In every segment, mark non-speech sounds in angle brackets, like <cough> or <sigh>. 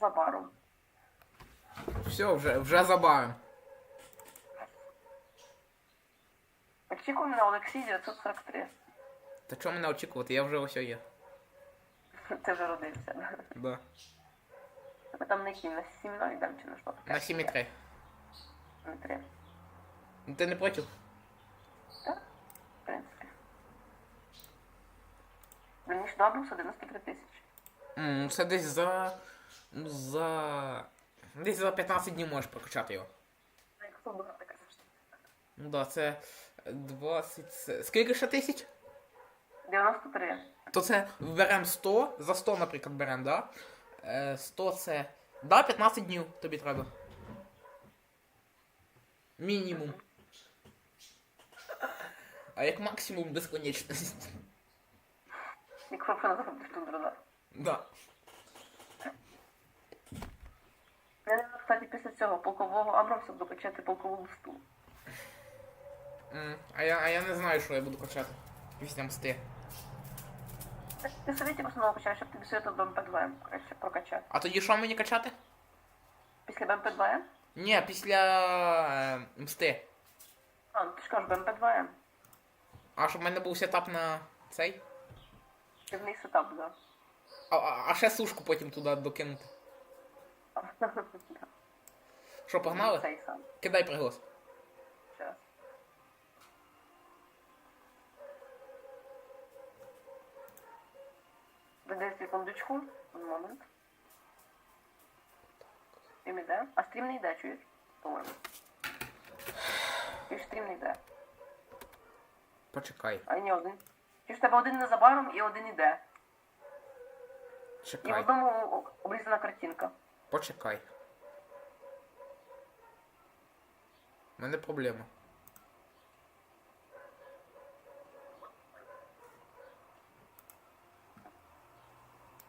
за баром. Все, вже, вже забавим. Очікувано на Олексій 943. Та чого мене очікувати? Я вже ось є. <laughs> Ти вже родився. да? Да. Ми там на якій? На 7 0 йдемо чи на що? На 7,3. На 3. Ну, Ти не проти? Так, в принципі. Мені ж добре 93 тисячі. М, Це десь за. Ну, за. Десь за 15 днів можеш прокачати його. Якщо багато кажеш. Ну да, це 20. Скільки ще тисяч? 93. То це беремо 100, за 100, наприклад, беремо, да? Е, 100 це. Да, 15 днів тобі треба. Мінімум. А як максимум безконечність. Якщо не зробити тут да. Да. Я не кстати, після цього полкового Абрамса буду качати полкову листу. М, А я, а я не знаю, що я буду качати. Після мсти. Ти совєті основного качаєш, щоб тобі свято БМП-2 краще прокачати. А тоді що мені качати? Після БМП-2? Ні, після е, мсти. А, ну ти ж кажеш БМП-2. А щоб в мене був сетап на цей. Ти в неї сетап, да. А, а, а ще сушку потім туди докинути. Що, погнали? Цей сам. Кидай приголос. Щас. Дай секундочку. Один момент. Стрім іде. А стрім не йде, чуєш? По-моєму. Чуєш, стрім не йде. Почекай. А ні, один. Чуєш, в тебе один незабаром і один іде. І в Чекай. одному обрізана картинка. Почекай. У мене проблема.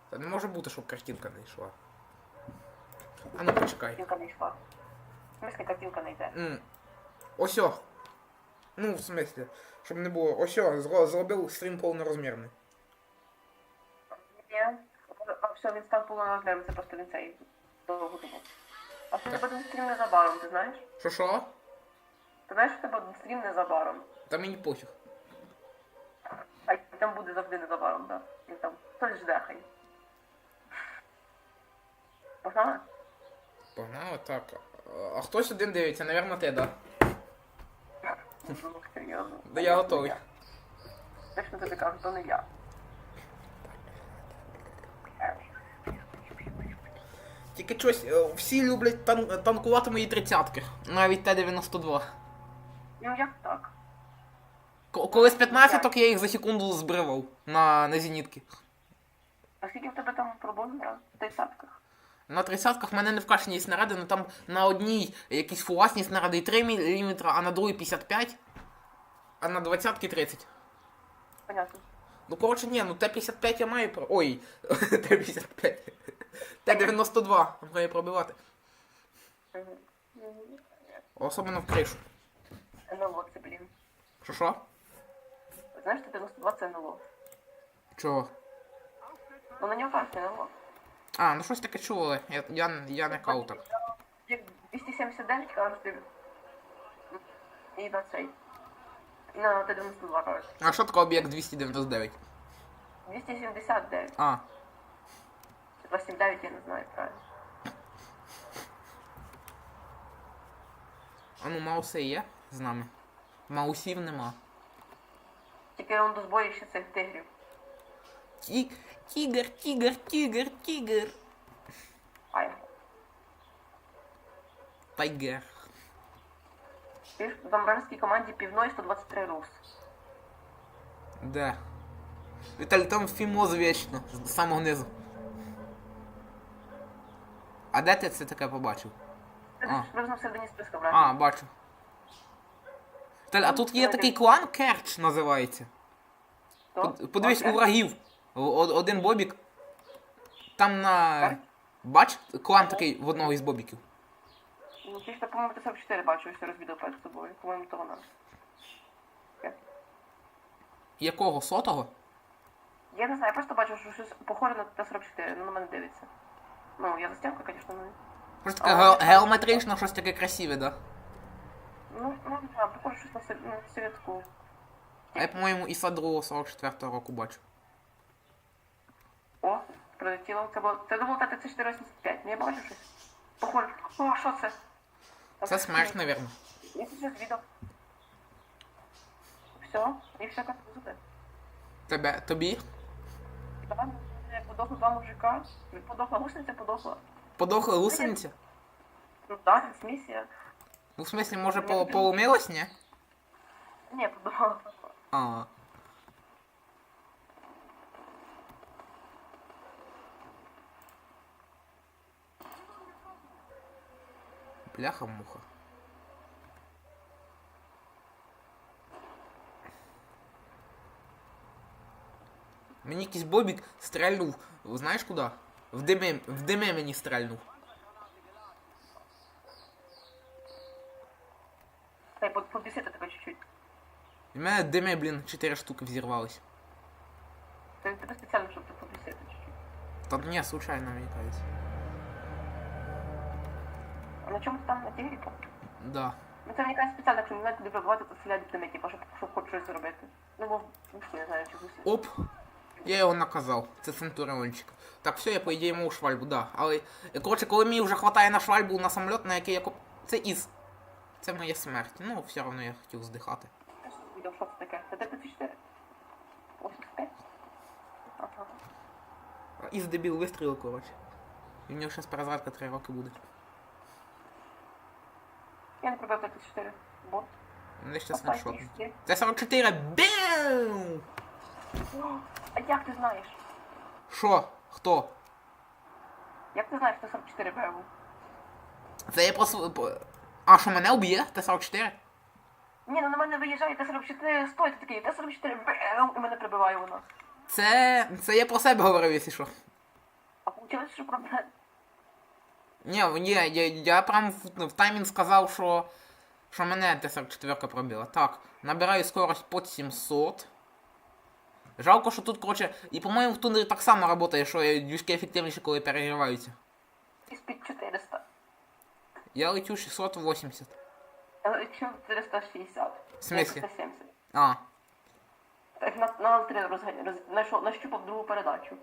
Та не може бути, щоб картинка не йшла. А ну почекай. Картинка не йшла. В смысле, картинка не йде. М. Осьо. Ну, в смислі, щоб не було. Осьо, зро- зробив стрім повнорозмірний. Ні. Все, він став повнорозміром, це просто він цей довго думав. А що тебе один стрім незабаром, ти знаєш? Що що? Ти знаєш, що тебе один стрім незабаром? Та мені пофіг. А й там буде завжди незабаром, так. Да. Він там хтось жде хай. Погнали? Погнали, так. А хтось один дивиться, навірно, ти, да? Ну, серйозно. Да я готовий. Точно тобі кажу, то не я. Тільки щось, е, всі люблять тан- танкувати мої тридцятки. Навіть Т-92. Ну як так? К- Коли з 15 я їх за секунду збривав на, на зенітки. А скільки в тебе там пробоїв на тридцятках? На тридцятках в мене не вкашені снаряди, але там на одній якісь фугасні снаряди 3 мм, а на другій 55, а на 20 30. Понятно. Ну коротше, ні, ну Т-55 я маю про. Ой, <laughs> Т-55. Т-92 маю пробивати. Особливо в кришу. НЛО це, блін. Що що? Знаєш, що 92 це НЛО. Чого? Ну на нього кажуть НЛО. А, ну щось таке чули. Я, я, я не каутер. Як 279 кажуть, ти- і на цей. На Т-92 кажуть. А що таке об'єкт 299? 279. А, 279, я не знаю правильно. а ну мауси є з нами. Маусів нема. Тільки он до зборі ще цих тигрів. Ті... Тігр, тігр, тігр, тігр. Ай. Тайгер. Ти ж в амбарській команді півно і 123 рус. Де? Віталій, там фімоз вічно, з самого низу. А де ти це таке побачив? А. ж приблизно в середині списка брати. А, бачу. Віталій, а тут є такий клан Керч називається. Под- Подивись у врагів. О- о- Один бобік. Там на. Так. Бач, клан такий в одного із бобіків. Ну, ти ж, так, по-моєму, Т-44 бачу, що розвідав перед собою. По-моєму, то вона. Таке. Якого сотого? Я не знаю, я просто бачу, що щось похоже на Т-44, ну на мене дивиться. Ну, я застенка, звісно, не. Щось таке ге- геометрично, щось таке красиве, да? Ну, ну, да, похоже щось на сов- на. А я, по-моєму, Іса 2 44-го року бачу. О, прилетіло. Це було. Це було Т-3485. Не я бачу щось. Похоже. О, що це? Це смерть, навірно. Я видел. Все, і все как зубы. Тебе, тобі? Давай, я подохла два мужика. Подохла гусениця, подохла. Подохла гусениця? Ну да, місія. Ну, в смысле, може, по поломилась, ні? Ні, подохла. А. Бляха-муха. Мені якийсь бобік стрельнув. Знаєш куди? В диме, в диме мені стрельнув. Дай побісити тебе чуть-чуть. В мене диме, блін, 4 штуки взірвались. Це тебе спеціально, щоб ти побісити чуть-чуть. Та ні, случайно, мені кажеться. А на чому там на тігріку? Да. Ну це мені кажуть спеціально, якщо не знають, куди вибивати, то стріляють тими, типу, щоб, щоб хоч щось зробити. Ну, бо, не знаю, чи гуси. Оп. Я його наказав. Це центуріончик. Так, все, я по ідеї йому швальбу, да. Але, е, коротше, коли мені вже хватає на швальбу на самоліт, на який я коп... Це із. Це моя смерть. Ну, все одно я хотів здихати. Що це таке? Це Т-34? 85? Ага. Із дебіл вистрілив, коротше. І в нього зараз перезарядка 3 роки буде. Я не пробив Т-34. Бот. Мене ще снайшот. Це 44. Бем! А як ти знаєш? Що? Хто? Як ти знаєш, що 44 БУ? Це я просто... А, що мене уб'є? Т-44? Ні, ну на мене виїжджає Т-44, стой, ти такий, Т-44 БУ, і мене прибиває вона. Це... Це я про себе говорив, якщо що. А виходить, що проблема. Ні, ні, я, я прям в, в таймінг сказав, що, що мене Т-44 пробила. Так, набираю скорость под 700. Жалко, що тут, короче, і по-моєму в тундрі так само працює, що движки ефективніші, коли перегріваються. Із-під 400. Я летю 680. Я лечу 460. В смислі? 470. А, Так на, на L3 розганя, роз, знайшов, нащупав другу передачу.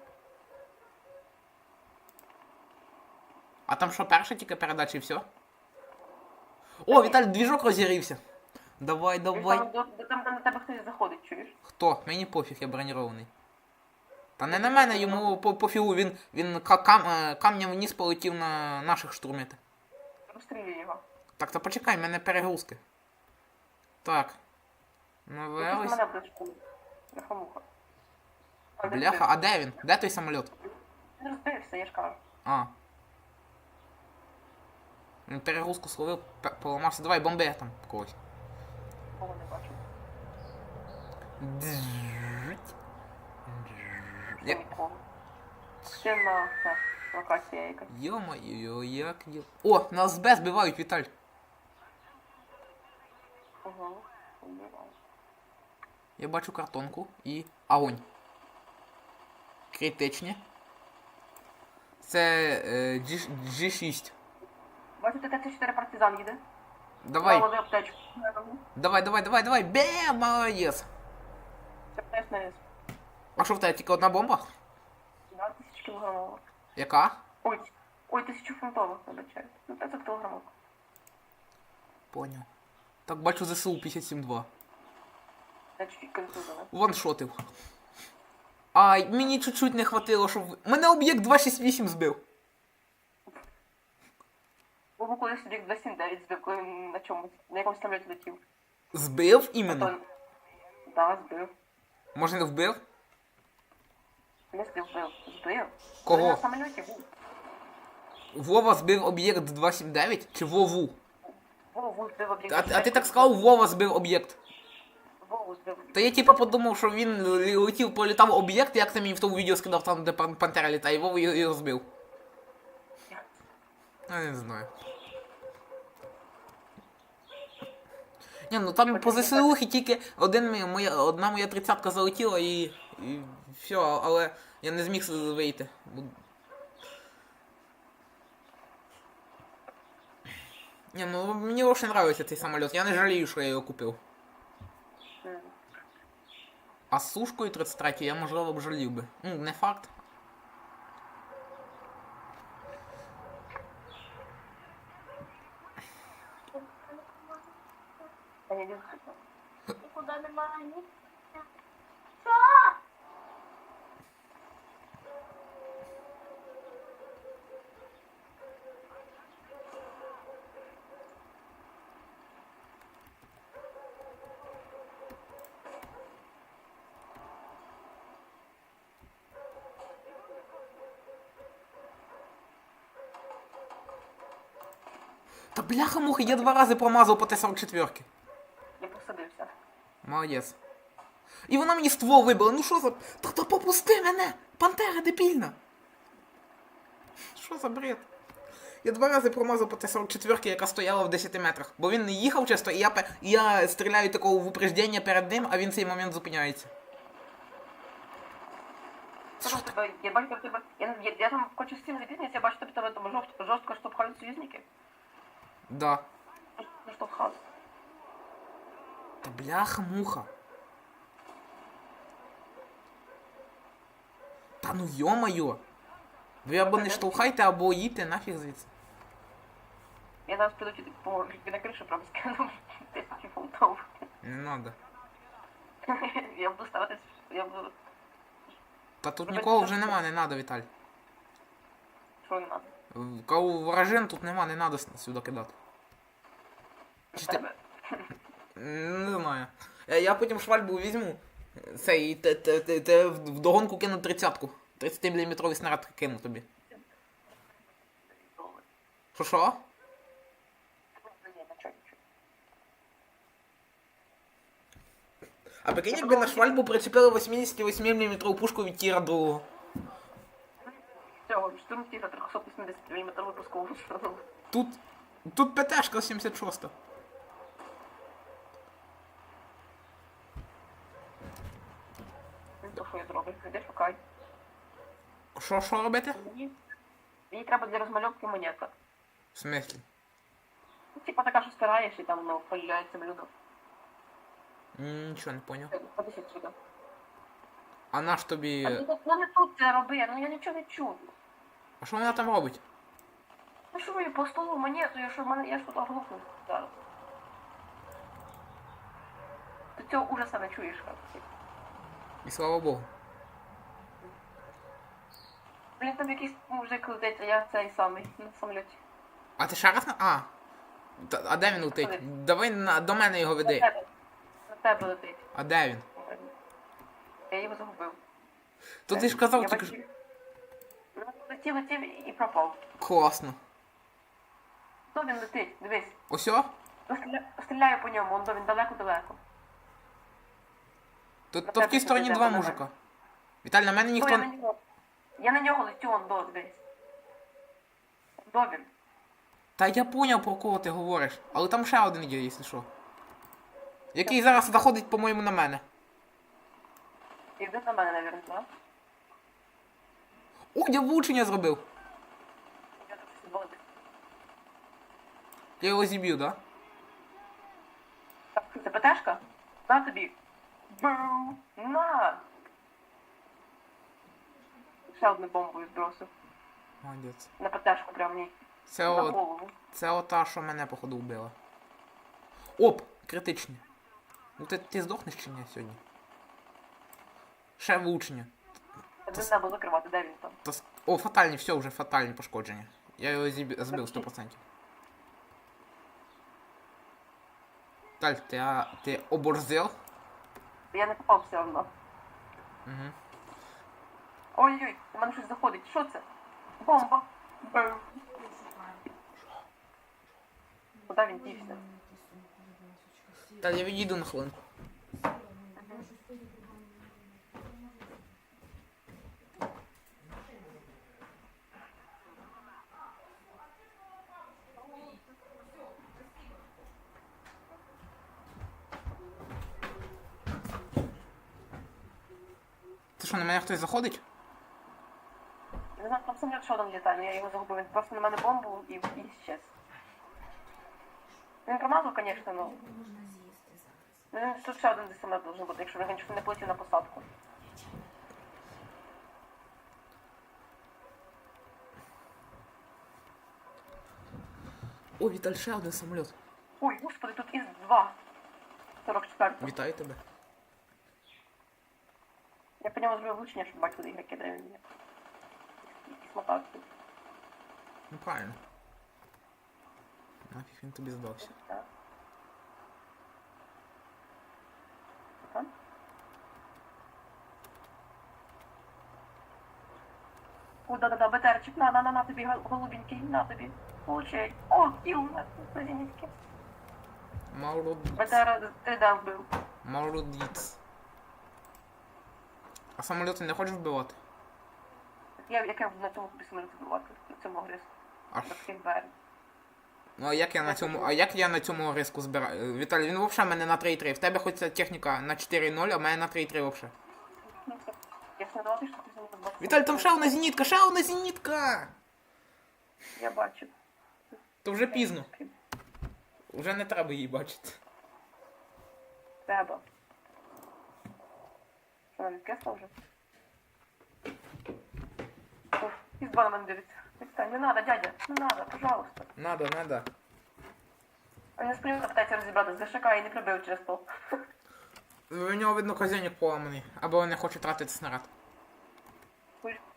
а там що, перша тільки передача і все? О, Віталій, двіжок розігрівся. Давай, давай. Там, там, там на тебе хтось заходить? Хто? Мені пофіг, я бронірований. Та не на мене, йому по пофігу, він, він кам, е, камнем вниз полетів на наших штурмити. Розстрілюй його. Так, то почекай, в мене перегрузки. Так. Навелись. Бляха, а де він? Де той самоліт? Він розбився, я ж кажу. А. Він перегрузку словив, поламався. Давай, бомби там когось. Кого не бачу. Дзжуть. Ще Я- нікого. Ще на ця локація якась. Йо-моє, як є. О, нас Б збивають, Віталь. Угу. Я бачу картонку і огонь. Критичні. Це е, G, G6. Бачите, Т-34 партизан їде. Давай, давай, давай, давай, давай. Бем, молодець. Це. А що в тебе тільки одна бомба? Да, тисяч кілограмова. Яка? Ой, ой, тисячу фунтових, вибачаю. Ну, 500 кілограмов. Поняв. Так бачу ЗСУ 57-2. Я чуть-чуть. Ваншотив. Ай, мені чуть-чуть не хватило, щоб. Мене об'єкт 268 збив. Бо колись собі 279 збив, коли на чомусь, на якомусь самоліті летів. Збив іменно? Да, збив. Може не вбив? Не збив. Збив. Кого? На самоліті був. Вова збив об'єкт 279 чи Вову? Вову збив об'єкт. А, а ти так сказав, Вова збив об'єкт. Вову збив. То я типу подумав, що він летів, політав об'єкт, як ти мені в тому відео скидав там, де пан- пантера літає, і Вова його збив. Я не знаю. Ні, ну там по ЗСУ тільки один моя, одна моя тридцятка залетіла і, і все, але я не зміг вийти. Ні, ну мені дуже подобається цей самоліт, я не жалію, що я його купив. А з сушкою 33 я можливо б жалів би. Ну, не факт. Куди немає ні? Та бляха муха, я два рази промазав по Т-44. Молодець. І вона мені ствол вибила. Ну що за. Та та попусти мене! Пантера дебільна! Що за бред? Я два рази промазав по Т-44, яка стояла в 10 метрах. Бо він не їхав часто, і я, і я стріляю такого в упреждення перед ним, а він в цей момент зупиняється. Що тебе? Я бачу в тебе. Я, я, я там хочу цим запізнитися, я бачу, тебе тебе там жорстко, жорстко штовхають союзники. Да. Ну, штовхали. Та бляха муха. Та ну йо-моє. Ви або не штовхайте, або їдьте нафіг звідси. Я зараз піду тобі по на кришу прям скину <laughs> тисячі фунтів. Не надо. <laughs> Я буду ставити, я буду, Та тут нікого вже нема, не надо, Віталь. що не надо. Кого ворожин тут нема, не надо сюди кидати. Чи ти- Тебе. М, Не знаю. Е, Я потім швальбу візьму. Цей і те, те, те, те в в догонку кину тридцятку. 30-мм снаряд кину тобі. Що що? А прикинь, якби на швальбу причепили 88-мм пушку від тіра другого. Цього, штурм тіга 380 мм випускового. Тут. Тут ПТшка 76. Іди шукай. Що, що робити? Мені, мені треба для розмальовки монета. В смислі? Ну, типа така, що стираєш і там воно появляється блюдо. М, Нічого не поняв. Подивись сюди. А наш А тобі. ти так, ну не тут це роби, ну я нічого не чую. А що вона там робить? Ну що ви по столу монету, я що в мене я ж тут оглухну зараз. Ти цього ужаса не чуєш, як. І слава Богу. Блін, там якийсь мужик летить, а я цей самий на самоліті. А ти раз на. А. Та- а де він летить? Давай на, до мене його На веди. тебе. На тебе летить. А де він? Я його загубив. То ти ж казав Я тільки. що- бачив. Ну, Летів, летів і пропав. Класно. То він летить, дивись. Осьо? Ну, стріля- Стріляю по ньому, он він далеко-далеко. На то в тій стороні два мужика. Віталь, на мене Ну, ніхто. я на не- нього. Я на нього летю, он до, дивись. До він. Та я поняв, про кого ти говориш. Але там ще один є, якщо що. Який зараз заходить, по-моєму, на мене. І він на мене, навірно, так? О, я влучення зробив. Я тут щось. Я його зіб'ю, да? Так, це ПТшка? На тобі. Бу! На! Ще одну бомбу збросив. Молодець. На ПТшку прям мені. Це, На о, голову. це ота, що мене, походу, вбила. Оп! Критичні. Ну ти, ти здохнеш чи ні сьогодні? Ще влучення. Не треба закривати, де він там? Та О, фатальні, все, вже фатальні пошкодження. Я його зіб... збив 100%. Таль, ти, а, ти оборзел? Я не попав все одно. Угу. Ой-ой, у мене щось заходить. Що це? Бомба. Куди він дівся? Та я відійду на хвилинку. Це що, на мене хтось заходить? Не знаю, там самоліт що там літає, я його загубив. Він просто на мене бомбу і, і щез. Він промазав, звісно, ну. Ну, Тут ще один десантер должен бути, якщо він не полетів на посадку. О, Віталь, ще один самоліт. Ой, господи, тут із 2 44 Вітаю тебе. Я по ньому зробив влучення, щоб бачили ігроки, де мотавки. Ну правильно. Нафіг він тобі здався. О, да-да-да, БТРчик, на, на, на, на тобі, голубенький, на тобі. Получай. О, кіл, на, на зенітки. Молодець. БТР 3D вбив. Молодець. А самоліти не хочеш вбивати? Я, як я на цьому тобі самоліт на цьому гризку. А, На берег. ну а як я на цьому. А як я на цьому риску збираю? Віталій, він взагалі мене на 3-3. В тебе хоч ця техніка на 4-0, а в мене на 3-3 взагалі. Ну, це- Якщо не давати, що ти мною бачиш. Віталій, там ще одна зенітка, ще одна зенітка! Я бачу. То вже пізно. Вже не треба її бачити. Треба. Що відкисла вже? Із два на мене не надо, дядя, не надо, пожалуйста. Надо, надо. А він з плюнка питається розібрати, зашикає і не прибив через то. У нього видно казенник поламаний, або не хоче тратити снаряд.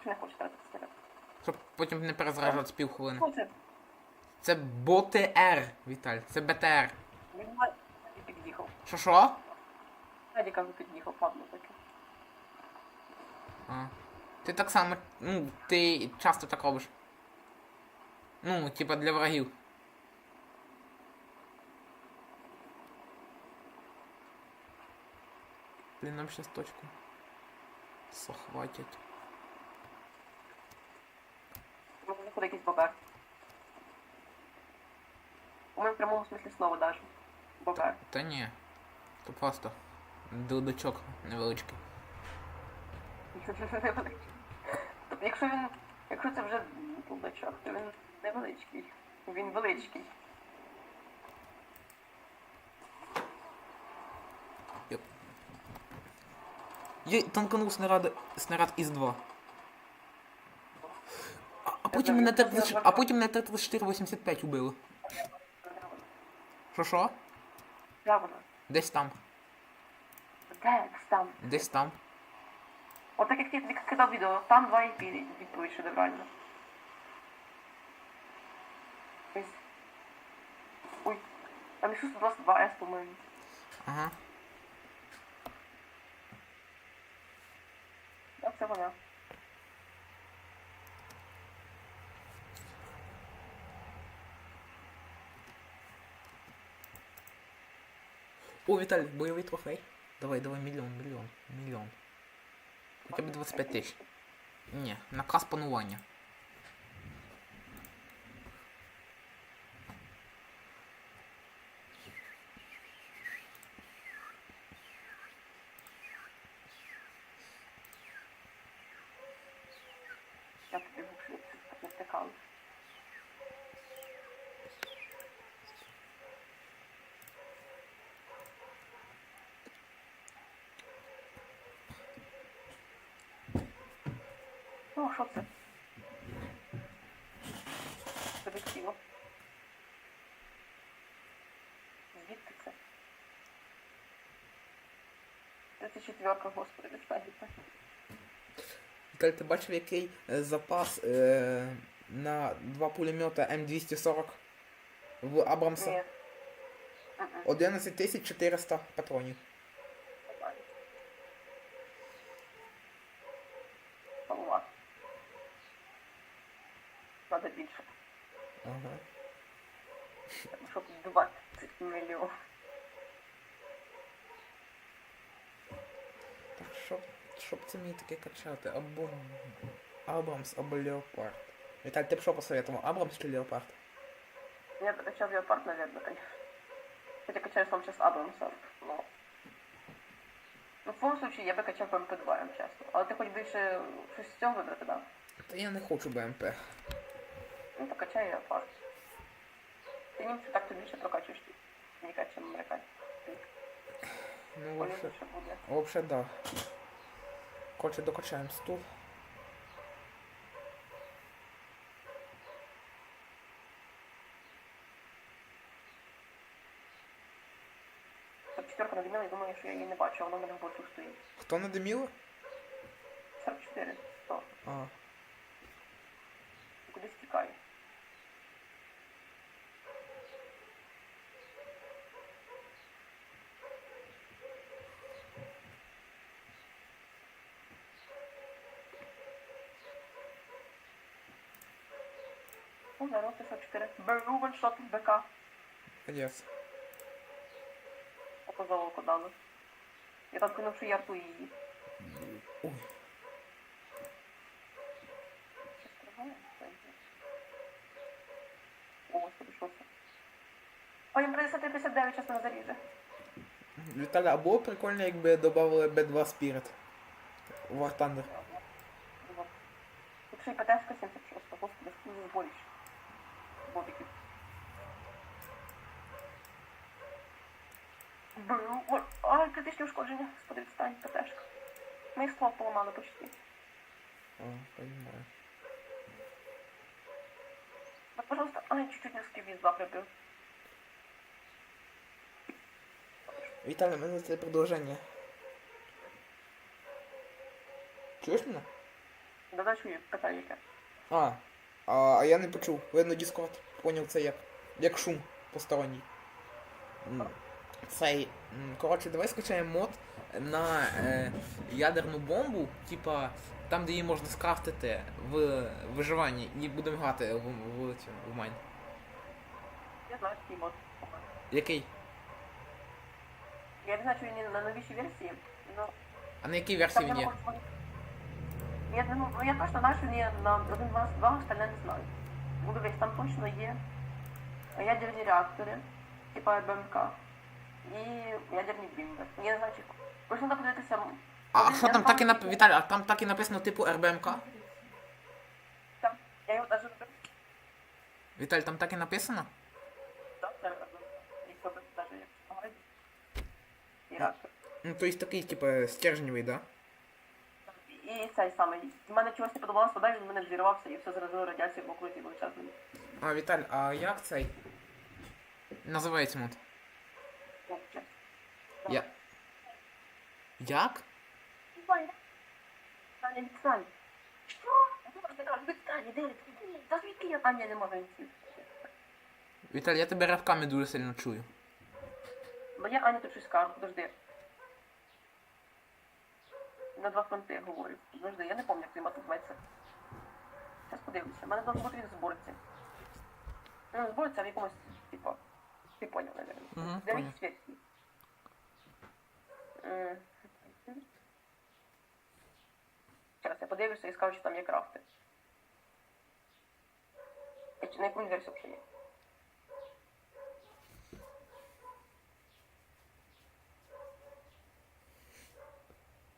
Не хоче тратити снаряд. Щоб потім не перезаряджати з півхвилини. Це, Це БТР, Віталь, це БТР. він має під'їхав. Що що? Дядя кажу, під'їхав, падло таке. А. Ти так само, ну, ти часто так робиш. Ну, типа для врагів. Блін, нам щас точку. Заходить якийсь бобер. У мене в прямому смислі слова даже. Бобер. Та ні. То просто дудочок невеличкий. Тобто, якщо він. Якщо це вже дудачок, то він невеличкий. Він величкий. Я танканув снаряд, снаряд із 2. А, а потім мене Т-34 а потім мене Т-34-85 убили. Що що? Десь там. Де там? Десь там. Отак як ти кидав відео, там два IP відповідь шедеврально. Ось. Ой, там Ісус 22 С, по-моєму. Ага. Так, це вона. О, Віталій, бойовий трофей. Давай, давай, мільйон, мільйон, мільйон. Хоча б 25 тисяч. Ні, наказ панування. Я тобі буксую, не втикали. Ну, що це? Тобі тіло. Звідки це? 34 господи, відстань. Віталій, ти бачив, який е, запас е, на два пулемета М240 в Абрамса? Ні. Мгм. 11 400 патронів. Голова. Надо більше. Ага. Щоб 20 мільйонів. Так що, щоб це мені таке качати? Або Абрамс, або Леопард. Віталь, ти б що посоветував? Абрамс чи Леопард? Я бы качал Леопард, наверное, конечно. Хотя качаю сам сейчас Абрамса, но... Ну, в твоєму случае я би качав МП2, ем чесно. Але ти хоч більше щось з цього вибрати, да? Та я не хочу БМП. Ну, то качай Леопард. Ти німцю так тобі більше прокачуєш ніка, чим американці. Ну, вообще, вообще да. Короче, докачаємо стул. Четверка надиміла, я думаю, що я її не бачу, а вона в мене в борцю стоїть. Хто надиміла? диміло? 44, 100. А. Кудись тікає. Ну, зараз 54. Беру ваншот БК. Yes. Око за око дали. Я так кинув, що я рту її. Ой. О, господи, що це? Ой, 59 час не заріже. Віталя, а було прикольно, якби додали B2 Spirit. War Thunder. Вот. Ще й ПТшка 76, господи, що за Беру. О, Ай, критичні ушкодження. Господи, відстань, ПТшка. Ми їх ствол поламали почти. А, понимаю. Ну, пожалуйста, ай, чуть-чуть не скибіз два прибив. Віталя, у мене це продовження. Чуєш мене? Да-да, чую, питання яке. А, а, а я не почув. Видно, Discord поняв це як, як шум посторонній. Цей. Коротше, давай скачаємо мод на е, ядерну бомбу, типа там, де її можна скрафтити в виживанні, і будемо грати в, в, в майн. Я знаю, який мод. Який? Я не знаю, чи він на новішій версії, но... А на якій версії він я є? Я, ну, я точно знаю, що він на 1.22, остальне не знаю. Ну, дивись, там точно є ядерні реактори, типа РБМК, і ядерні бімби. Я не знаю, чи... Просто треба подивитися... А що там так і нап... Віталій, а там так і написано типу РБМК? Там, я його навіть не Віталій, там так і написано? Так, це РБМК. Як. Ну, то есть такий, типа, стержневий, да? І цей самий. В мене чогось не подобалося, вода, він мене взірвався і все заразило радіацією в окруті величезною. А, Віталь, а як цей? Називається мод? Я... Як? Ваня, Таня, відстань. Що? Відстань, ти? Та звідки я? А, ні, не можу йти. Віталь, я тебе ривками дуже сильно чую. Бо я Аня тут щось скажу, подожди. На два фронти говорю. Подожди, я не пам'ятаю, як він матиметься. Зараз подивлюся. У мене должен бути він зборці. Ну, в зборці, а в якомусь, типу, ти поняв, Де поняв. він світлі. Зараз я подивлюся і скажу, що там є крафти. На яку він версію є?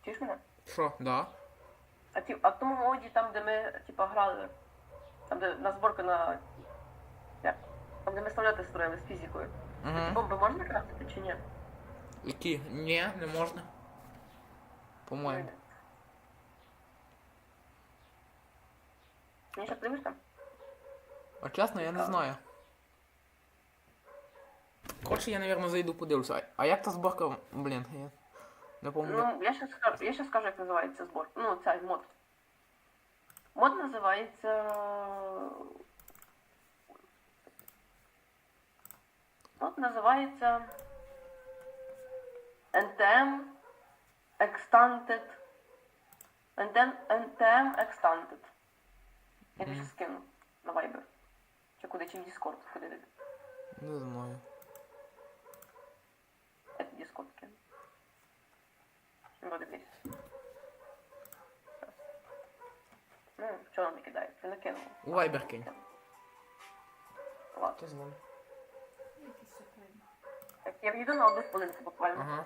Чуєш мене? Що, да? А, ті, а в тому моді, там, де ми типа, грали, там, де на зборка на. Як? Там, де ми самоліти строїли з фізикою. Ці Угу. бомби можна крафтити чи ні? Які? Ні, не можна. По-моєму. Мені ще приймеш там? А чесно, я не знаю. Коротше, я, наверное, зайду подивлюся. А- А як та зборка, блін, я пам'ятаю. Ну, я ще скажу, я ще скажу, як називається збор. Ну, цей мод. Мод називається. Мод називається NTM Extended. NTM, NTM Extended. Я більше скину на Viber. Чи куди, чи в Discord куди. Не знаю. Я в Discord кину. Дивись. Щас. Ну, чого не кидає? Ти накинув. У Viber кинь. Ладно. звон. Так, я в'їду на одну хвилинку буквально. Ага.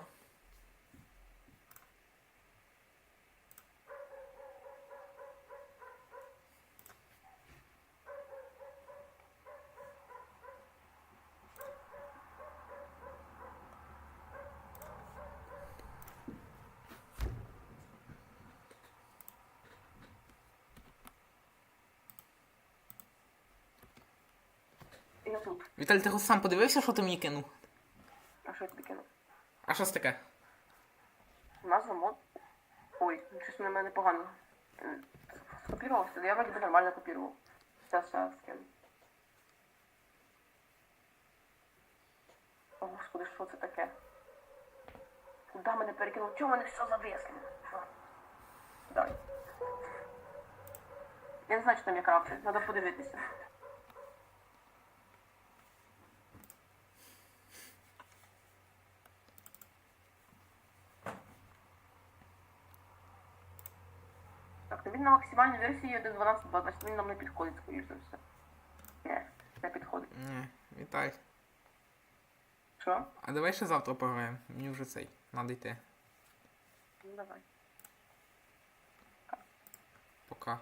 тут. Віталій, ти сам подивився, що ти мені кинув? А що я тобі кинув? А що це таке? Назва мод. Ой, щось на мене погано. М, Скопірувався, я вроді би нормально копірував. Зараз я скину. О, господи, що це таке? Куди мене перекинув? Чого мене все зависло? Що? Дай. Я не знаю, що там я крафчу, треба подивитися. На максимальну версію 1.12.2, значить він нам не підходить, скоріш за все. Ні, не підходить. Ні, вітай. Що? А давай ще завтра пограємо. Мені уже цей. Надо йти. Ну давай. Пока. Пока.